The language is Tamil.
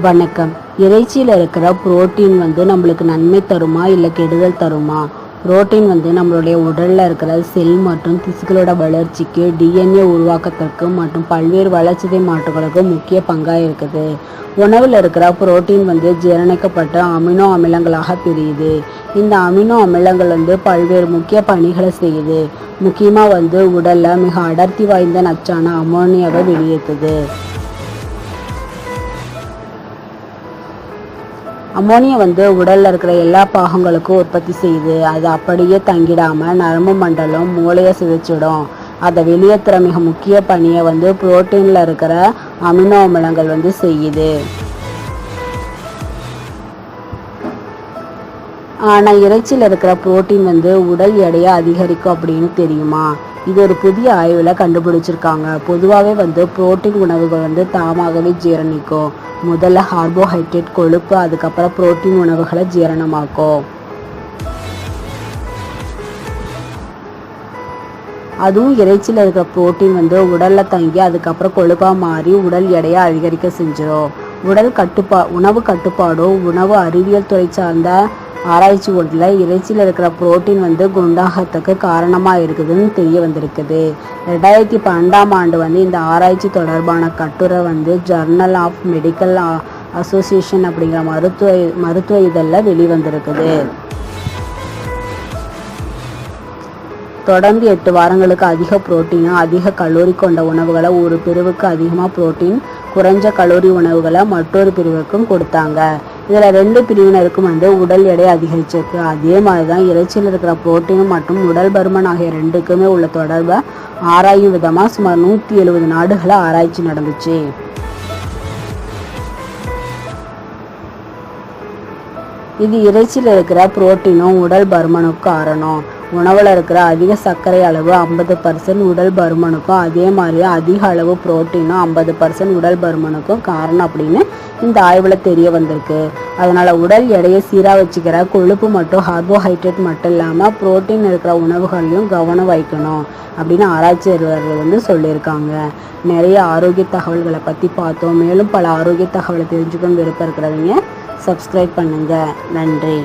வணக்கம். இறைச்சியில் இருக்கிற புரோட்டீன் வந்து நம்மளுக்கு நன்மை தருமா இல்லை கெடுதல் தருமா? புரோட்டீன் வந்து நம்மளுடைய உடலில் இருக்கிற செல் மற்றும் திசுக்களோட வளர்ச்சிக்கு டிஎன்ஏ உருவாக்கத்திற்கு மற்றும் பல்வேறு வளர்ச்சிதை மாற்றங்களுக்கு முக்கிய பங்காக இருக்குது. உணவில் இருக்கிற புரோட்டீன் வந்து ஜீரணிக்கப்பட்ட அமினோ அமிலங்களாக பிரியுது இந்த அமினோ அமிலங்கள் வந்து பல்வேறு முக்கிய பணிகளை செய்யுது. முக்கியமாக வந்து உடலில் மிக அடர்த்தி வாய்ந்த நச்சான அமோனியாவை வெளியேற்றுது. அமோனியா வந்து உடல்ல இருக்கிற எல்லா பாகங்களுக்கும் உற்பத்தி செய்யுது அது அப்படியே தங்கிடாம நரம்பு மண்டலம் மூளையை சிதைச்சிடும். அதை வெளியேற்றுற மிக முக்கிய பணியை வந்து புரோட்டீன்ல இருக்கிற அமினோ அமிலங்கள் வந்து செய்யுது. ஆனால் இறைச்சியில் இருக்கிற புரோட்டீன் வந்து உடல் எடையை அதிகரிக்கும் அப்படின்னு தெரியுமா? இது ஒரு புதிய ஆய்வில் கண்டுபிடிச்சிருக்காங்க. பொதுவாகவே வந்து புரோட்டீன் உணவுகள் வந்து தாமாகவே ஜீரணிக்கும். முதல்ல கார்போஹைட்ரேட் கொழுப்பு அதுக்கப்புறம் புரோட்டீன் உணவுகளை ஜீரணமாக்கும். அதுவும் இறைச்சியில் இருக்கிற புரோட்டீன் வந்து உடலில் தங்கி அதுக்கப்புறம் கொழுப்பாக மாறி உடல் எடையை அதிகரிக்க செஞ்சிடும் உடல் கட்டுப்பா உணவு கட்டுப்பாடோ உணவு அறிவியல் துறை சார்ந்த ஆராய்ச்சி ஒன்றில் இறைச்சியில் இருக்கிற புரோட்டீன் வந்து குண்டாகத்துக்கு காரணமாக இருக்குதுன்னு தெரிய வந்திருக்குது. ரெண்டாயிரத்தி பன்னெண்டாம் ஆண்டு வந்து இந்த ஆராய்ச்சி தொடர்பான கட்டுரை வந்து ஜர்னல் ஆஃப் மெடிக்கல் அசோசியேஷன் அப்படிங்கிற மருத்துவ மருத்துவ இதழில் வெளிவந்திருக்குது. தொடர்ந்து எட்டு வாரங்களுக்கு அதிக புரோட்டீனும் அதிக கலோரி கொண்ட உணவுகளை ஒரு பிரிவுக்கு அதிகமாக புரோட்டீன் குறைஞ்ச கலோரி உணவுகளை மற்றொரு பிரிவுக்கும் கொடுத்தாங்க. இதில் ரெண்டு பிரிவினருக்கும் வந்து உடல் எடை அதிகரிச்சிருக்கு. அதே மாதிரி தான் இறைச்சியில் இருக்கிற புரோட்டீன் மற்றும் உடல் பருமன் ஆகிய ரெண்டுக்குமே உள்ள தொடர்பை ஆராயும் விதமாக சுமார் நூற்றி எழுபது நாடுகளை ஆராய்ச்சி நடந்துச்சு. இது இறைச்சியில் இருக்கிற புரோட்டீனும் உடல் பருமனுக்கு காரணம். உணவில் இருக்கிற அதிக சர்க்கரை அளவு ஐம்பது பர்சன்ட் உடல் பருமனுக்கும் அதே மாதிரி அதிக அளவு புரோட்டீனும் ஐம்பது பர்சன்ட் உடல் பருமனுக்கும் காரணம் அப்படின்னு இந்த ஆய்வில் தெரிய வந்திருக்கு. அதனால் உடல் எடையை சீராக வச்சுக்கிற கொழுப்பு மட்டும் கார்போஹைட்ரேட் மட்டும் இல்லாமல் புரோட்டீன் இருக்கிற உணவுகளையும் கவனம் வைக்கணும் அப்படின்னு ஆராய்ச்சியாளர்கள் வந்து சொல்லியிருக்காங்க. நிறைய ஆரோக்கிய தகவல்களை பற்றி பார்த்தோம். மேலும் பல ஆரோக்கிய தகவலை தெரிஞ்சுக்கணும் விருப்பம் இருக்கிறவங்க சப்ஸ்கிரைப் பண்ணுங்கள் நன்றி.